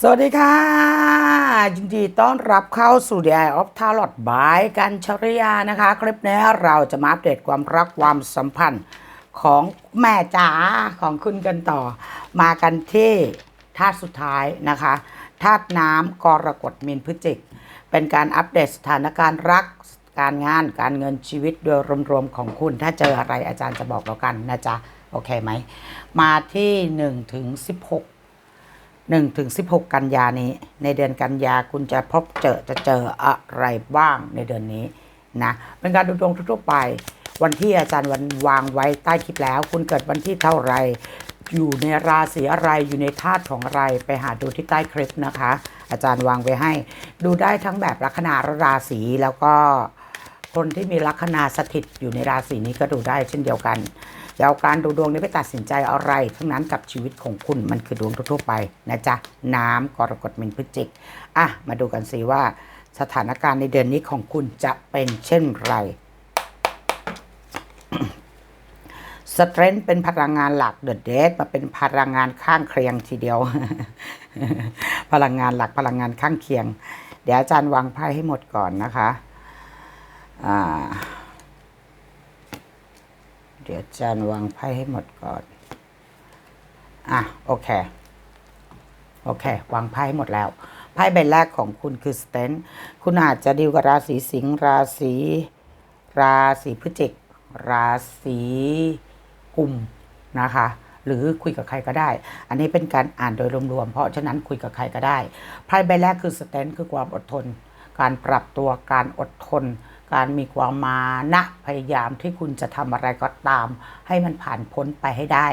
สวัสดีค่ะ ยินดีต้อนรับเข้าสู่ The Eye of Tarot บายกันชริยานะคะ คลิปนี้เราจะมาอัปเดตความรักความสัมพันธ์ของแม่จ๋าของคุณกันต่อ มากันที่ธาตุสุดท้ายนะคะธาตุน้ำกรกฎมีนพฤจิก เป็นการอัปเดตสถานการณ์รักการงานการเงินชีวิตโดยรวมๆของคุณ ถ้าเจออะไรอาจารย์จะบอกเรากันนะจ๊ะ โอเคไหม มาที่1ถึง16 1ถึง16 กันยานี้ ในเดือนกันยาคุณจะพบเจอจะเจออะไรบ้างในเดือนนี้นะเป็นการดูดวงทั่วไป วันที่อาจารย์วันวางไว้ใต้คลิปแล้ว คุณเกิดวันที่เท่าไร อยู่ในราศีอะไรอยู่ในธาตุของอะไรไปหาดูที่ใต้คลิปนะคะ อาจารย์วางไว้ให้ ดูได้ทั้งแบบลัคนาราศีแล้วก็คนที่มีลัคนาสถิตอยู่ในราศีนี้ก็ดูได้เช่นเดียวกัน อย่าเอาการดูดวงนี้ไปตัดสินใจอะไร ทั้งนั้นกับชีวิตของคุณมันคือดวงทั่วไปนะจ๊ะน้ำกรกฎมินพฤศจิกอะมาดูกันสิว่า สถานการณ์ในเดือนนี้ของคุณจะเป็นเช่นไรสเตรนท์เป็นพลังงานหลักเดอะเดทมาเป็นพลังงานข้างเคียงทีเดียว พลังงานหลักพลังงานข้างเคียง เดี๋ยวอาจารย์วางไพ่ให้หมดก่อนนะคะ อ่า เดี๋ยวอาจารย์วางไพ่ให้หมดก่อน อะ โอเค โอเค วางไพ่ให้หมดแล้ว ไพ่ใบแรกของคุณคือสเตนคุณอาจจะดีลกับราศีสิงห์ราศีราศีพฤศจิก ราศีกุมนะคะ หรือคุยกับใครก็ได้ อันนี้เป็นการอ่านโดยรวมๆ เพราะฉะนั้นคุยกับใครก็ได้ ไพ่ใบแรกคือสเตนคือความอดทน การปรับตัวการอดทน การมีความมานะพยายามที่คุณจะทำอะไรก็ตาม ให้มันผ่านพ้นไปให้ได้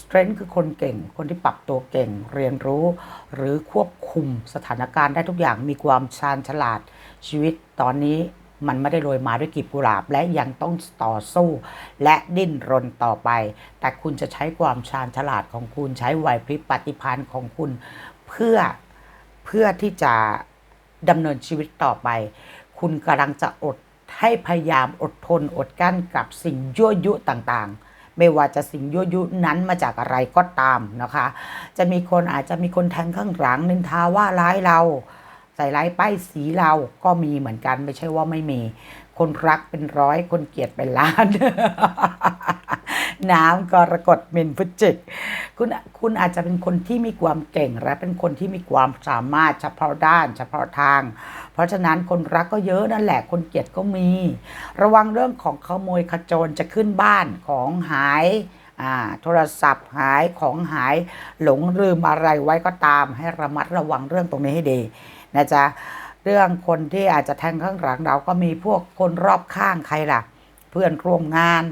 Strength คือคนเก่ง คนที่ปรับตัวเก่ง เรียนรู้ หรือควบคุมสถานการณ์ได้ทุกอย่างมีความชาญฉลาดชีวิตตอนนี้มันไม่ได้โรยมาด้วยกีบกุหลาบ และยังต้องต่อสู้ และดิ้นรนต่อไป แต่คุณจะใช้ความชาญฉลาดของคุณใช้ไหวพริบปฏิภาณของคุณ เพื่อเพื่อที่จะดำเนินชีวิตต่อไป คุณกำลังจะอด ให้พยายามอดทนอดกั้นกับสิ่งยั่วยุต่างๆไม่ว่าจะสิ่งยั่วยุนั้นมาจากอะไรก็ตามนะคะ จะมีคนอาจจะมีคนแทงข้างหลังนินทาว่าร้ายเรา ใส่ร้ายป้ายสีเราก็มีเหมือนกันไม่ใช่ว่าไม่มี คนรักเป็นร้อยคนเกลียดเป็นล้าน น้ำกรกฎเมินพฤศจิกคุณคุณอาจจะเป็นคนที่มีความเก่งและเป็นคนที่มีความสามารถเฉพาะด้าน เฉพาะทาง เพราะฉะนั้นคนรักก็เยอะนั่นแหละคนเกลียดก็มี ระวังเรื่องของขโมยขจรจะขึ้นบ้านของหายโทรศัพท์หายของหายหลงลืมอะไรไว้ก็ตาม ให้ระมัดระวังเรื่องตรงนี้ให้ดีนะจ๊ะเรื่องคนที่อาจจะแทงข้างหลังเราก็มีพวกคนรอบข้างใครล่ะ เพื่อนร่วมงาน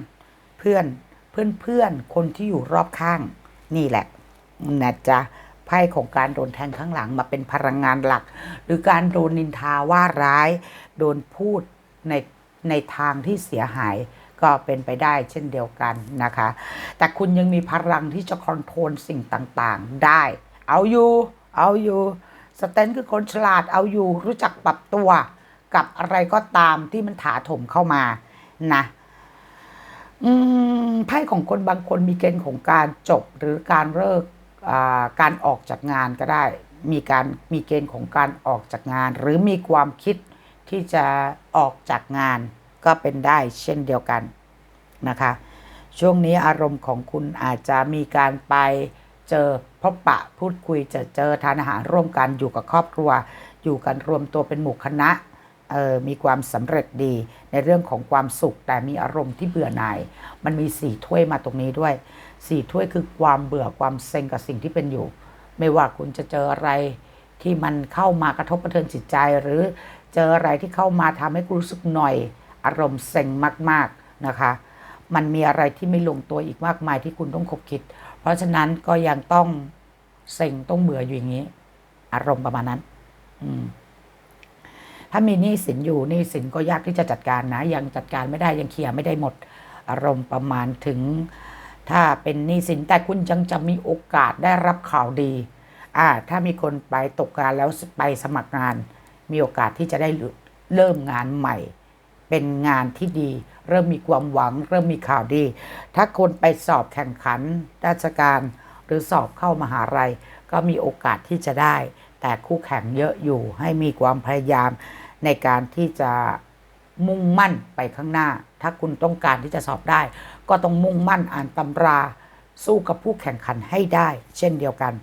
เพื่อนเพื่อนเพื่อนคนที่อยู่รอบข้างนี่แหละนะจ๊ะ ไพ่ของการโดนแทงข้างหลังมาเป็นพลังงานหลัก หรือการโดนนินทาว่าร้าย โดนพูดในในทางที่เสียหายก็เป็นไปได้เช่นเดียวกันนะคะ แต่คุณยังมีพลังที่จะคอนโทรลสิ่งต่างๆ ได้ เอาอยู่ เอาอยู่สเตนคือคนฉลาดเอาอยู่รู้จักปรับตัวกับอะไรก็ตามที่มันถาถมเข้ามานะอืมไพ่ของคนบางคนมีเกณฑ์ของการจบหรือการเลิก การออกจากงานก็ได้ มีการมีเกณฑ์ของการออกจากงาน หรือมีความคิดที่จะออกจากงานก็เป็นได้เช่นเดียวกันนะคะ ช่วงนี้อารมณ์ของคุณอาจจะมีการไปเจอพบปะพูดคุยจะเจอทานอาหารร่วมกันอยู่กับครอบครัว อยู่กันรวมตัวเป็นหมู่คณะออมีความสำเร็จดีในเรื่องของความสุข แต่มีอารมณ์ที่เบื่อหน่าย มันมีสี่ถ้วยมาตรงนี้ด้วย สี่ถ้วยคือความเบื่อความเซ็งกับสิ่งที่เป็นอยู่ ไม่ว่าคุณจะเจออะไรที่มันเข้ามากระทบกระเทือนจิตใจ หรือเจออะไรที่เข้ามาทำให้คุณรู้สึกหน่อย อารมณ์เซ็งมากๆนะคะ มันมีอะไรที่ไม่ลงตัวอีกมากมายที่คุณต้องคบคิด เพราะฉะนั้นก็ยังต้องเซ็งต้องเบื่ออยู่อย่างนี้ อารมณ์ประมาณนั้น อืมถ้ามีหนี้สินอยู่หนี้สินก็ยากที่จะจัดการนะ ยังจัดการไม่ได้ยังเคลียร์ไม่ได้หมด อารมณ์ประมาณถึง ถ้าเป็นหนี้สินแต่คุณยังจะมีโอกาสได้รับข่าวดีอ่าถ้ามีคนไปตกงานแล้วไปสมัครงาน มีโอกาสที่จะได้เริ่มงานใหม่ เป็นงานที่ดี เริ่มมีความหวัง เริ่มมีข่าวดี ถ้าคนไปสอบแข่งขันราชการหรือสอบเข้ามหาลัยก็มีโอกาสที่จะได้ แต่คู่แข่งเยอะอยู่ให้มีความพยายามในการที่จะมุ่งมั่นไปข้างหน้า ถ้าคุณต้องการที่จะสอบได้ ก็ต้องมุ่งมั่นอ่านตำราสู้กับผู้แข่งขันให้ได้ เช่นเดียวกัน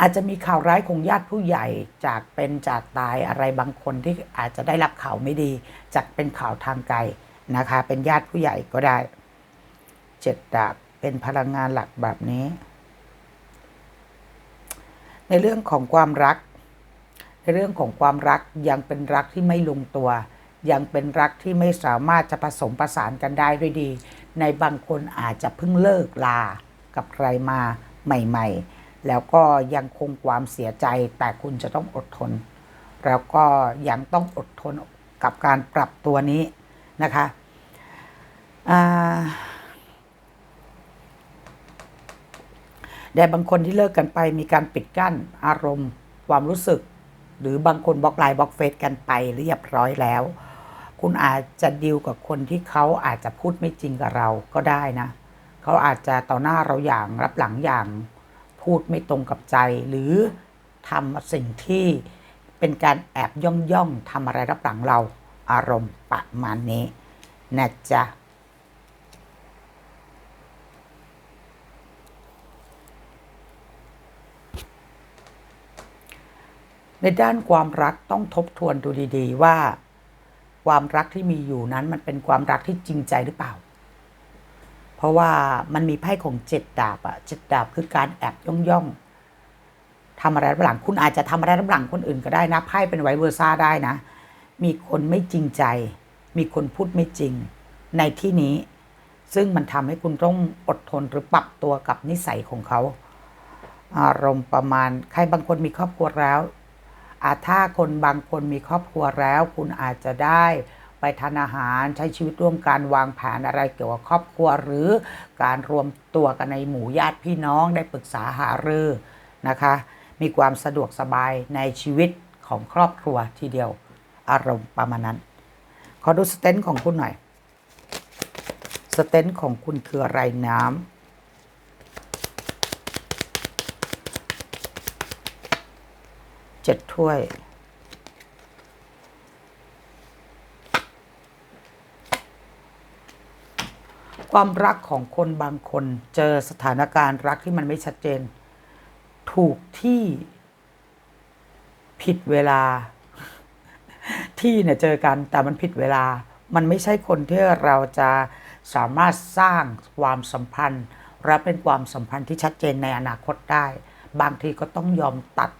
อาจจะมีข่าวร้ายของญาติผู้ใหญ่จากเป็นจากตายอะไรบางคนที่อาจจะได้รับข่าวไม่ดี จากเป็นข่าวทางไกลนะคะ เป็นญาติผู้ใหญ่ก็ได้เจ็ดดาบเป็นพลังงานหลักแบบนี้ ในเรื่องของความรัก ในเรื่องของความรักยังเป็นรักที่ไม่ลงตัว ยังเป็นรักที่ไม่สามารถจะผสมประสานกันได้ด้วยดี ในบางคนอาจจะเพิ่งเลิกลากับใครมาใหม่ ๆ แล้วก็ยังคงความเสียใจแต่คุณจะต้องอดทน แล้วก็ยังต้องอดทนกับการปรับตัวนี้นะคะแต่บางคนที่เลิกกันไปมีการปิดกั้นอารมณ์ ความรู้สึก หรือบางคนบล็อกไลน์บล็อกเฟซกันไปเรียบร้อยแล้ว คุณอาจจะดิวกับคนที่เขาอาจจะพูดไม่จริงกับเราก็ได้นะ เขาอาจจะต่อหน้าเราอย่างรับหลังอย่างพูดไม่ตรงกับใจ หรือทำสิ่งที่เป็นการแอบย่องย่องทำอะไรรับหลังเราอารมณ์ประมาณนี้นะจ๊ะในด้านความรักต้องทบทวนดูดี ๆ ว่า ความรักที่มีอยู่นั้นมันเป็นความรักที่จริงใจหรือเปล่า เพราะว่ามันมีไพ่ของเจ็ดดาบอะเจ็ดดาบคือการแอบย่องย่องทำอะไรรับหลัง คุณอาจจะทำอะไรรับหลังคนอื่นก็ได้นะไพ่เป็นไวเวอร์ซ่าได้นะ มีคนไม่จริงใจ มีคนพูดไม่จริง ในที่นี้ ซึ่งมันทำให้คุณต้องอดทนหรือปรับตัวกับนิสัยของเขา อารมณ์ประมาณใครบางคนมีครอบครัวแล้ว ถ้าคนบางคนมีครอบครัวแล้ว คุณอาจจะได้ไปทานอาหารใช้ชีวิตร่วมกันวางแผนอะไรเกี่ยวกับครอบครัว หรือการรวมตัวกันในหมู่ญาติพี่น้องได้ปรึกษาหารือนะคะ มีความสะดวกสบายในชีวิตของครอบครัวทีเดียวอารมณ์ประมาณนั้น ขอดูสเตนของคุณหน่อย สเตนของคุณคืออะไรน้ำ เจ็ดถ้วย ความรักของคนบางคนเจอสถานการณ์รักที่มันไม่ชัดเจน ถูกที่ผิดเวลา ที่เนี่ยเจอกันแต่มันผิดเวลา มันไม่ใช่คนที่เราจะสามารถสร้างความสัมพันธ์ และเป็นความสัมพันธ์ที่ชัดเจนในอนาคตได้ บางทีก็ต้องยอมตัด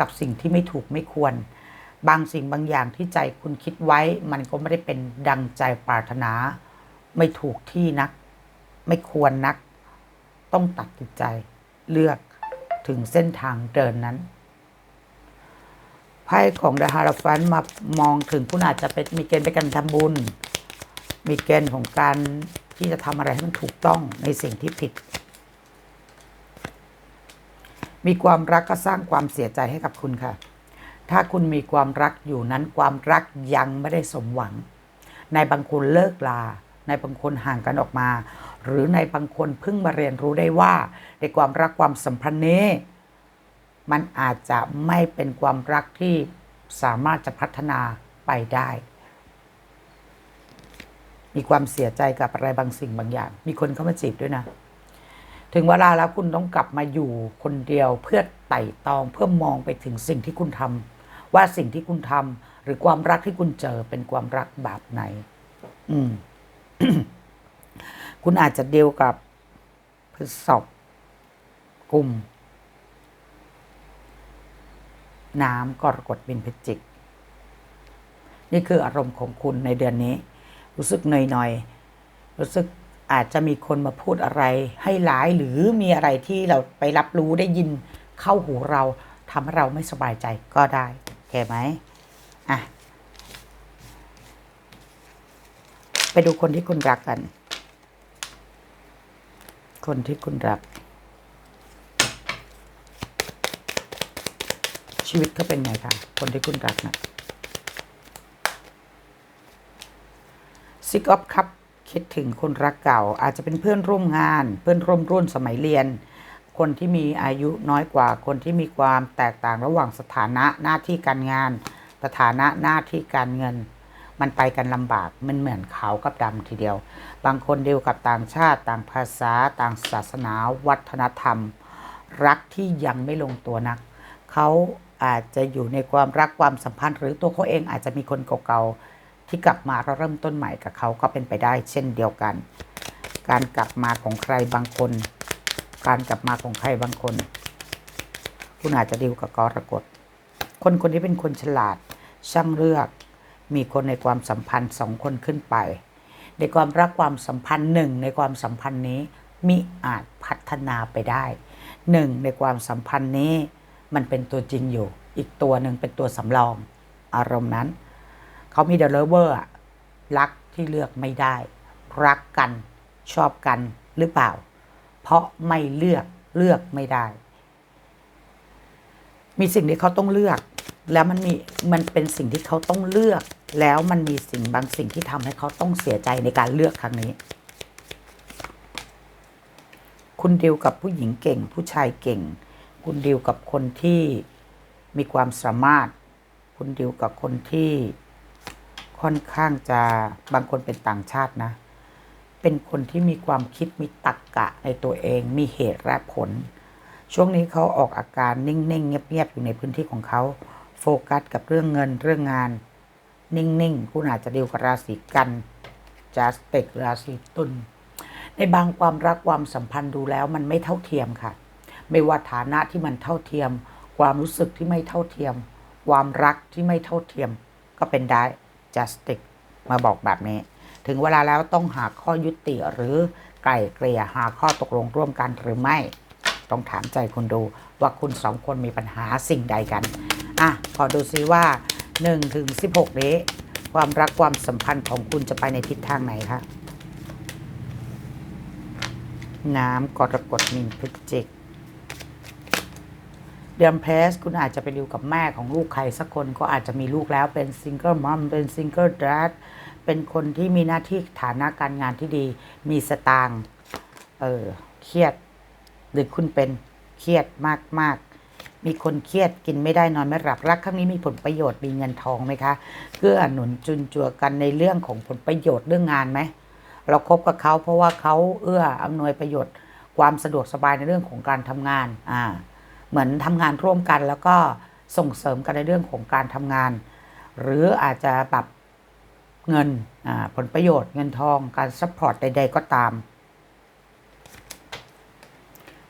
กับสิ่งที่ไม่ถูกไม่ควร บางสิ่งบางอย่างที่ใจคุณคิดไว้ มันก็ไม่ได้เป็นดังใจปรารถนา ไม่ถูกที่นัก ไม่ควรนัก ต้องตัดสินใจเลือกถึงเส้นทางเดินนั้นไพ่ของดาฮาราฟันมามองถึงคุณอาจจะเป็นมีเกณฑ์ไปการทำบุญ มีเกณฑ์ของการที่จะทำอะไรให้มันถูกต้องในสิ่งที่ผิด มีความรักก็สร้างความเสียใจให้กับคุณค่ะ ถ้าคุณมีความรักอยู่นั้นความรักยังไม่ได้สมหวัง ในบางคนเลิกลา ในบางคนห่างกันออกมา หรือในบางคนเพิ่งมาเรียนรู้ได้ว่า ในความรักความสัมพันธ์นี้มันอาจจะไม่เป็นความรักที่สามารถจะพัฒนาไปได้ มีความเสียใจกับอะไรบางสิ่งบางอย่าง มีคนเข้ามาจีบด้วยนะ ถึงเวลาแล้วคุณต้องกลับมาอยู่คนเดียวเพื่อไต่ตองเพื่อมองไปถึงสิ่งที่คุณทำว่าสิ่งที่คุณทำหรือความรักที่คุณเจอเป็นความรักแบบไหน อืม คุณอาจจะเดียวกับพฤษภกลุ่ม น้ำกรกฎบินพฤศจิก นี่คืออารมณ์ของคุณในเดือนนี้ รู้สึกหน่อยๆรู้สึก อาจจะมีคนมาพูดอะไรให้ร้ายหรือมีอะไรที่เราไปรับรู้ได้ยินเข้าหูเราทำให้เราไม่สบายใจก็ได้โอเคไหมอะไปดูคนที่คุณรักกัน คนที่คุณรัก ชีวิตเขาเป็นไงคะคนที่คุณรักนะซิกออฟคัพ คิดถึงคนรักเก่า อาจจะเป็นเพื่อนร่วมงาน เพื่อนร่วมรุ่นสมัยเรียน คนที่มีอายุน้อยกว่า คนที่มีความแตกต่างระหว่างสถานะหน้าที่การงาน สถานะหน้าที่การเงิน มันไปกันลำบากมันเหมือนขาวกับดำทีเดียว บางคนเดียวกับต่างชาติ ต่างภาษา ต่างศาสนา วัฒนธรรม รักที่ยังไม่ลงตัวนักเขาอาจจะอยู่ในความรักความสัมพันธ์ หรือตัวเขาเองอาจจะมีคนเก่าๆ ที่กลับมาแล้วเริ่มต้นใหม่กับเขาก็เป็นไปได้ เช่นเดียวกัน การกลับมาของใครบางคน การกลับมาของใครบางคน คุณอาจจะดีลกับกรกฎคนคนนี้เป็นคนฉลาด ช่างเลือก มีคนในความสัมพันธ์สองคนขึ้นไป ในความรักความสัมพันธ์หนึ่งในความสัมพันธ์นี้มีอาจพัฒนาไปได้หนึ่งในความสัมพันธ์นี้ มันเป็นตัวจริงอยู่ อีกตัวหนึ่งเป็นตัวสำรอง อารมณ์นั้น เขามีเดลเวอร์รักที่เลือกไม่ได้ รักกันชอบกันหรือเปล่า เพราะไม่เลือกเลือกไม่ได้ มีสิ่งที่เขาต้องเลือก แล้วมันมีมันเป็นสิ่งที่เขาต้องเลือก แล้วมันมีสิ่งบางสิ่งที่ทำให้เขาต้องเสียใจในการเลือกครั้งนี้ คุณดิวกับผู้หญิงเก่ง ผู้ชายเก่ง คุณดิวกับคนที่มีความสามารถ คุณดิวกับคนที่ ค่อนข้างจะบางคนเป็นต่างชาตินะ เป็นคนที่มีความคิดมีตรรกกะในตัวเอง มีเหตุและผล ช่วงนี้เขาออกอาการนิ่งๆเงียบๆอยู่ในพื้นที่ของเขา โฟกัสกับเรื่องเงินเรื่องงาน นิ่งๆคุณอาจจะดีลกับราศีกันจัสเปกราศีตุลในบางความรักความสัมพันธ์ดูแล้วมันไม่เท่าเทียมค่ะ ไม่ว่าฐานะที่มันเท่าเทียม ความรู้สึกที่ไม่เท่าเทียม ความรักที่ไม่เท่าเทียมก็เป็นได้ จัสติกมาบอกแบบนี้ ถึงเวลาแล้วต้องหาข้อยุติหรือไกล่เกลี่ยหาข้อตกลงร่วมกันหรือไม่ ต้องถามใจคุณดูว่าคุณสองคนมีปัญหาสิ่งใดกัน อะ ขอดูซิว่า1ถึง16 นี้ ความรักความสัมพันธ์ของคุณจะไปในทิศทางไหนคะ น้ำกรกฎมีนพฤศจิก เดือนเพสคุณอาจจะไปดิวกับแม่ของลูกใครสักคนก็อาจจะมีลูกแล้วเป็นซิงเกิลมัมเป็นซิงเกิลดรัดเป็นคนที่มีหน้าที่ฐานะการงานที่ดี มีสตางค์เออเครียด หรือคุณเป็นเครียดมากๆ มีคนเครียดกินไม่ได้นอนไม่หลับรักครั้งนี้มีผลประโยชน์มีเงินทองไหมคะเกื้อหนุนจุนจัวกันในเรื่องของผลประโยชน์เรื่องงานไหมเราครบกับเขาเพราะว่าเขาเอื้ออำนวยประโยชน์ ความสะดวกสบายในเรื่องของการทำงานอ่า เหมือนทำงานร่วมกัน แล้วก็ส่งเสริมกันในเรื่องของการทำงาน หรืออาจจะแบบเงินผลประโยชน์เงินทองการซัพพอร์ตใด ๆ ก็ตาม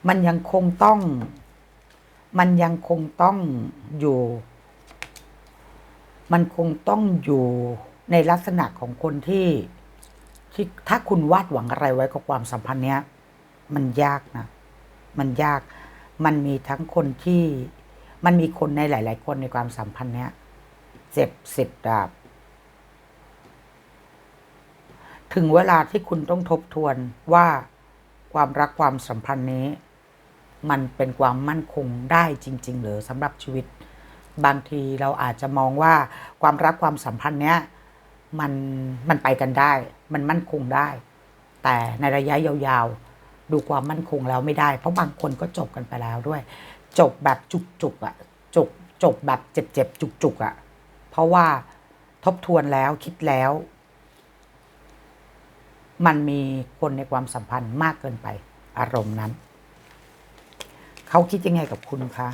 มันยังคงต้อง มันยังคงต้องอยู่ มันคงต้องอยู่ในลักษณะของคนที่ที่ถ้าคุณวาดหวังอะไรไว้กับความสัมพันธ์เนี้ย มันยากนะ มันยาก มันมีทั้งคนที่มันมีคนในหลาย ๆ คนในความสัมพันธ์เนี้ยเจ็บสิบดาบ ถึงเวลาที่คุณต้องทบทวนว่าความรักความสัมพันธ์นี้ มันเป็นความมั่นคงได้จริง ๆ หรือสำหรับชีวิต บางทีเราอาจจะมองว่าความรักความสัมพันธ์เนี้ยมันมันไปกันได้ มันมั่นคงได้ แต่ในระยะยาวๆ ดูความมั่นคงแล้วไม่ได้ เพราะบางคนก็จบกันไปแล้วด้วย จบแบบจุกๆอะ่ะจบจบแบบเจ็บๆจุกๆอะ่ะ เพราะว่าทบทวนแล้วคิดแล้ว มันมีคนในความสัมพันธ์มากเกินไป อารมณ์นั้น เขาคิดยังไงกับคุณคะ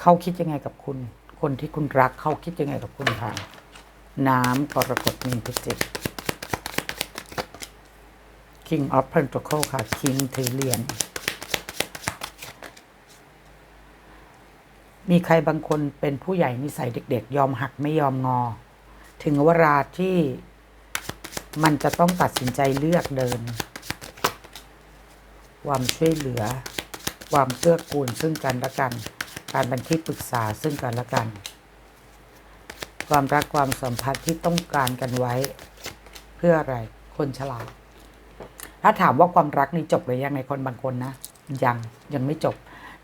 เขาคิดยังไงกับคุณ คนที่คุณรักเขาคิดยังไงกับคุณคะน้ำกรกฎมีนพฤศจิก King of Pentacle ค่ะ King ถือเหรียญมีใครบางคนเป็นผู้ใหญ่นิสัยเด็ก ๆ ยอมหักไม่ยอมงอ ถึงเวลาที่มันจะต้องตัดสินใจเลือกเดิน ความช่วยเหลือ ความเกื้อกูลซึ่งกันและกัน การเป็นที่ปรึกษาซึ่งกันและกัน ความรักความสัมพันธ์ที่ต้องการกันไว้ เพื่ออะไรคนฉลาด ถ้าถามว่าความรักนี่จบหรือยังในคนบางคนนะยังยังไม่จบ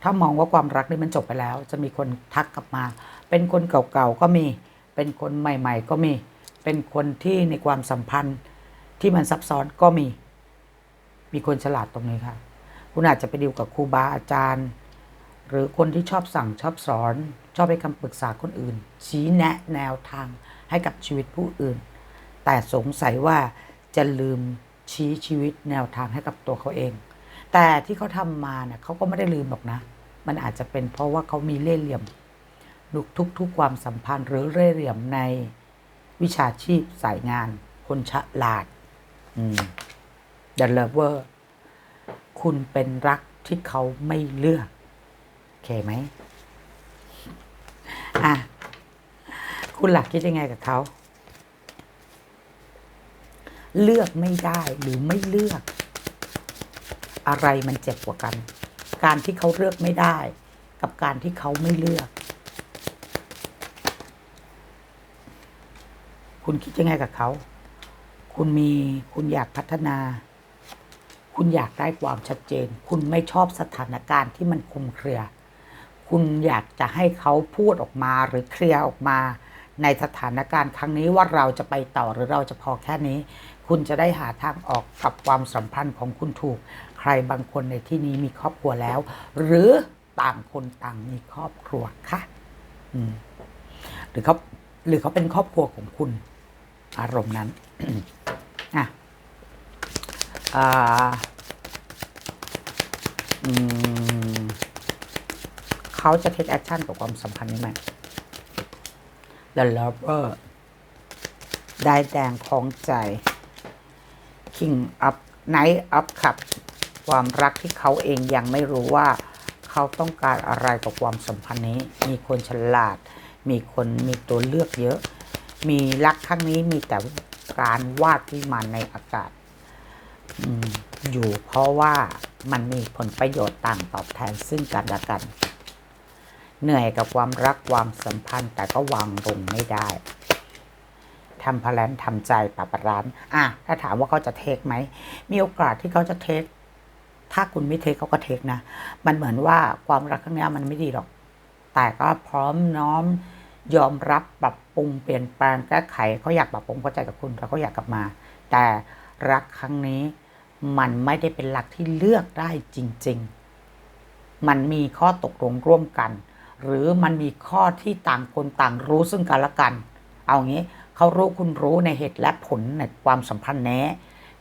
ถ้ามองว่าความรักนี่มันจบไปแล้ว จะมีคนทักกลับมา เป็นคนเก่าๆก็มี เป็นคนใหม่ ๆ ก็มี เป็นคนที่ในความสัมพันธ์ที่มันซับซ้อนก็มี มีคนฉลาดตรงนี้ค่ะ คุณอาจจะไปดีลกับครูบาอาจารย์ หรือคนที่ชอบสั่งชอบสอน ชอบให้คำปรึกษาคนอื่น ชี้แนะแนวทางให้กับชีวิตผู้อื่น แต่สงสัยว่าจะลืม ชี้ชีวิตแนวทางให้กับตัวเขาเอง แต่ที่เขาทำมาเนี่ยเขาก็ไม่ได้ลืมหรอกนะ มันอาจจะเป็นเพราะว่าเขามีเล่ห์เหลี่ยมทุกทุกๆความสัมพันธ์ หรือเล่ห์เหลี่ยมในวิชาชีพสายงาน คนฉลาดอืม The Lover คุณเป็นรักที่เขาไม่เลือกโอเคไหมอะ คุณหลักคิดยังไงกับเขา เลือกไม่ได้หรือไม่เลือก อะไรมันเจ็บกว่ากัน การที่เขาเลือกไม่ได้ กับการที่เขาไม่เลือก คุณคิดยังไงกับเขา คุณมีคุณอยากพัฒนา คุณอยากได้ความชัดเจน คุณไม่ชอบสถานการณ์ที่มันคลุมเครือ คุณอยากจะให้เขาพูดออกมาหรือเคลียร์ออกมาในสถานการณ์ครั้งนี้ว่าเราจะไปต่อหรือเราจะพอแค่นี้ คุณจะได้หาทางออกกับความสัมพันธ์ของคุณถูก ใครบางคนในที่นี้มีครอบครัวแล้ว หรือต่างคนต่างมีครอบครัวค่ะหรือเขาหรือเขาเป็นครอบครัวของคุณ อารมณ์นั้นอะอ่าอืมเขาจะ take action กับความสัมพันธ์นี้ไหม The Lover ได้แดงของใจ King up Night up ครับความรักที่เขาเองยังไม่รู้ว่า เขาต้องการอะไรกับความสัมพันธ์นี้ มีคนฉลาด มีคนมีตัวเลือกเยอะ มีรักครั้งนี้มีแต่การวาดวิมานในอากาศออยู่เพราะว่ามันมีผลประโยชน์ต่างตอบแทนซึ่งกันและกัน เหนื่อยกับความรักความสัมพันธ์แต่ก็วางลงไม่ได้ ทำพลันทำใจปรับร้านอะถ้าถามว่าเขาจะเทคไหม มีโอกาสที่เขาจะเทค ถ้าคุณไม่เทคเขาก็เทคนะ มันเหมือนว่าความรักครั้งนี้มันไม่ดีหรอก แต่ก็พร้อมน้อมยอมรับปรับปรุงเปลี่ยนแปลงแก้ไขเขาอยากปรับปรุงเข้าใจกับคุณแล้วเขาอยากกลับมา แต่รักครั้งนี้มันไม่ได้เป็นรักที่เลือกได้จริง ๆ มันมีข้อตกลงร่วมกัน หรือมันมีข้อที่ต่างคนต่างรู้ซึ่งกันและกัน เอางี้ เขารู้คุณรู้ในเหตุและผลในความสัมพันธ์แน่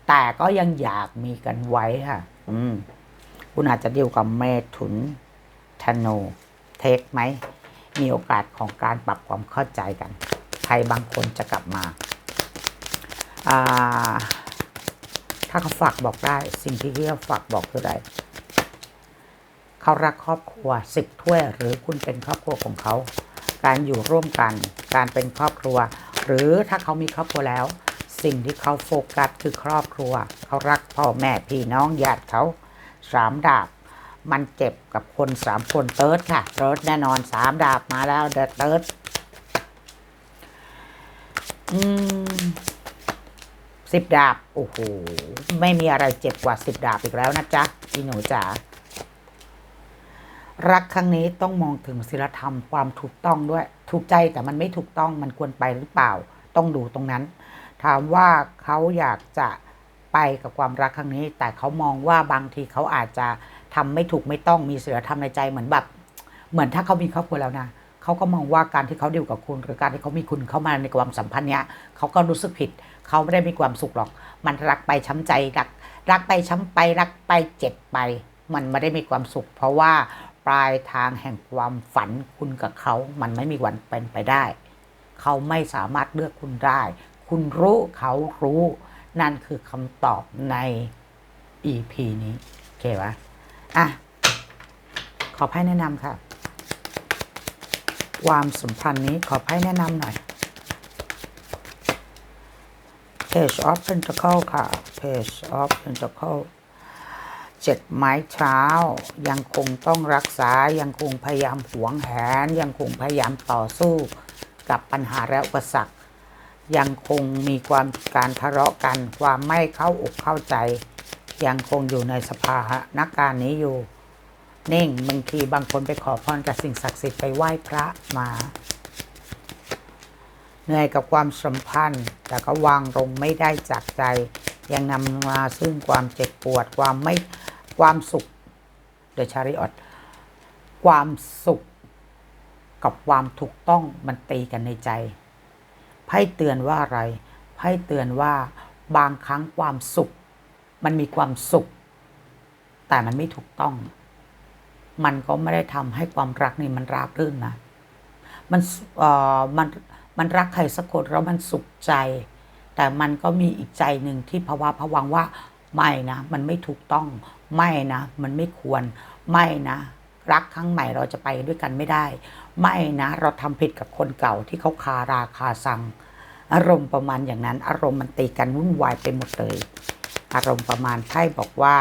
แต่ก็ยังอยากมีกันไว้ค่ะ อืม คุณอาจจะดีลกับเมถุนธนูเทคไหม มีโอกาสของการปรับความเข้าใจกัน ใครบางคนจะกลับมา อ่า ถ้าเขาฝากบอกได้ สิ่งที่เขาฝากบอกคืออะไรเขารักครอบครัวสิบถ้วย หรือคุณเป็นครอบครัวของเขา การอยู่ร่วมกัน การเป็นครอบครัว หรือถ้าเขามีครอบครัวแล้ว สิ่งที่เขาโฟกัสคือครอบครัว เขารักพ่อแม่พี่น้องญาติเขาสามดาบ มันเจ็บกับคนสามคนเติร์ดค่ะเติร์ดแน่นอนสามดาบมาแล้วเดอะเติร์ดอืมสิบดาบ โอ้โห ไม่มีอะไรเจ็บกว่าสิบดาบอีกแล้วนะจ๊ะพี่หนูจ๋า รักครั้งนี้ต้องมองถึงศีลธรรมความถูกต้องด้วย ถูกใจแต่มันไม่ถูกต้องมันควรไปหรือเปล่า ต้องดูตรงนั้น ถามว่าเขาอยากจะไปกับความรักครั้งนี้ แต่เขามองว่าบางทีเขาอาจจะทำไม่ถูกไม่ต้องมีศีลธรรมในใจเหมือนแบบ เหมือนถ้าเขามีครอบครัวแล้วนะเขาก็มองว่าการที่เขาดีลกับคุณหรือการที่เขามีคุณเข้ามาในความสัมพันธ์เนี้ยเขาก็รู้สึกผิด เขาไม่ได้มีความสุขหรอก มันรักไปช้ำใจรัก รักไปช้ำไปรักไปเจ็บไป มันไม่ได้มีความสุข เพราะว่า ปลายทางแห่งความฝันคุณกับเขา มันไม่มีวันเป็นไปได้ เขาไม่สามารถเลือกคุณได้ คุณรู้เขารู้ นั่นคือคำตอบใน EP นี้โอเคปะอะ ขอไพ่แนะนำค่ะ ความสัมพันธ์นี้ขอไพ่แนะนำหน่อย Page of Pentacle ค่ะ Page of Pentacle เจ็ดไม้เท้า ยังคงต้องรักษายังคงพยายามหวงแหน ยังคงพยายามต่อสู้ กับปัญหาและอุปสรรค ยังคงมีความการทะเลาะกัน ความไม่เข้าอกเข้าใจ ยังคงอยู่ในสภานักการนี้อยู่นิ่งบางทีบางคนไปขอพรกับสิ่งศักดิ์สิทธิ์ไปไหว้พระมา เหนื่อยกับความสัมพันธ์ แต่ก็วางลงไม่ได้จากใจ ยังนำมาซึ่งความเจ็บปวดความไม่ ความสุขเดชาริออตความสุข กับความถูกต้องมันตีกันในใจไพ่เตือนว่าอะไรไพ่เตือนว่าบางครั้งความสุข มันมีความสุข แต่มันไม่ถูกต้อง มันก็ไม่ได้ทำให้ความรักนี่มันราบรื่นนะมันเอ่อมันมันรักใครสักคนแล้วมันสุขใจ แต่มันก็มีอีกใจหนึ่งที่ภาวะผวังว่าไม่นะ มันไม่ถูกต้อง ไม่นะ มันไม่ควร ไม่นะ รักครั้งใหม่เราจะไปด้วยกันไม่ได้ ไม่นะ เราทำผิดกับคนเก่าที่เขาคาราคาซัง อารมณ์ประมาณอย่างนั้น อารมณ์มันตีกันวุ่นวายไปหมดเลย อารมณ์ประมาณไพ่บอกว่า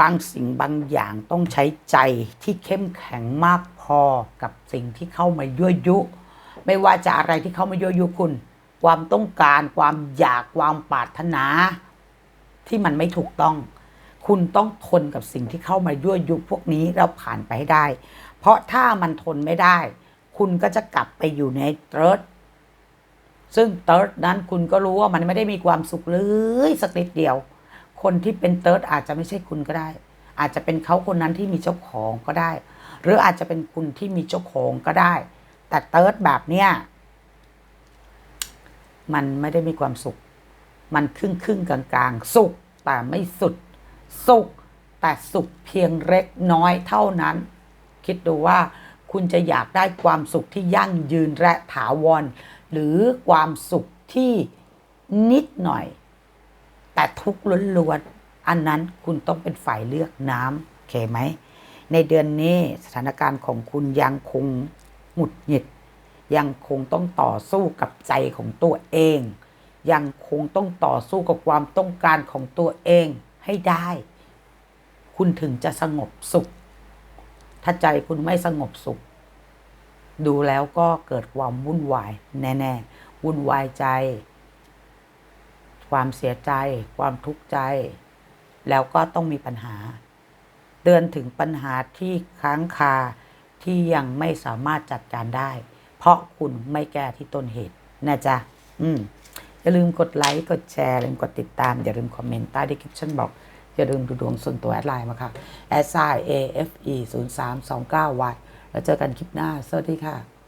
บางสิ่งบางอย่างต้องใช้ใจที่เข้มแข็งมากพอกับสิ่งที่เข้ามายั่วยุ ไม่ว่าจะอะไรที่เข้ามายั่วยุคุณ ความต้องการ ความอยาก ความปรารถนา ที่มันไม่ถูกต้อง คุณต้องทนกับสิ่งที่เข้ามายั่วยุพวกนี้แล้วผ่านไปให้ได้ เพราะถ้ามันทนไม่ได้ คุณก็จะกลับไปอยู่ในเติร์ดซึ่งเติร์ดนั้นคุณก็รู้ว่ามันไม่ได้มีความสุขเลยสักนิดเดียว คนที่เป็นเติร์ดอาจจะไม่ใช่คุณก็ได้ อาจจะเป็นเขาคนนั้นที่มีเจ้าของก็ได้ หรืออาจจะเป็นคุณที่มีเจ้าของก็ได้ แต่เติร์ดแบบเนี้ยมันไม่ได้มีความสุข มันครึ่งครึ่งๆกลางๆสุขแต่ไม่สุด สุข แต่สุขเพียงเล็กน้อยเท่านั้น คิดดูว่าคุณจะอยากได้ความสุขที่ยั่งยืนและถาวร หรือความสุขที่นิดหน่อย แต่ทุกข์ล้วนๆอันนั้นคุณต้องเป็นฝ่ายเลือกน้ำโอเคไหม ในเดือนนี้สถานการณ์ของคุณยังคงหงุดหงิด ยังคงต้องต่อสู้กับใจของตัวเอง ยังคงต้องต่อสู้กับความต้องการของตัวเอง ให้ได้ คุณถึงจะสงบสุข ถ้าใจคุณไม่สงบสุข ดูแล้วก็เกิดความวุ่นวาย แน่ๆ วุ่นวายใจ ความเสียใจ ความทุกข์ใจ แล้วก็ต้องมีปัญหา เตือนถึงปัญหาที่ค้างคาที่ยังไม่สามารถจัดการได้ เพราะคุณไม่แก้ที่ต้นเหตุนะจ๊ะ อืม อย่าลืมกดไลค์กดแชร์อย่าลืมกดติดตาม อย่าลืมคอมเมนต์ใต้ดีคริปชั่นบอก อย่าลืมดูดวงส่วนตัวแอดไลน์มาค่ะ s i a f e 0 3 2 9 y แล้วเจอกันคลิปหน้า สวัสดีค่ะ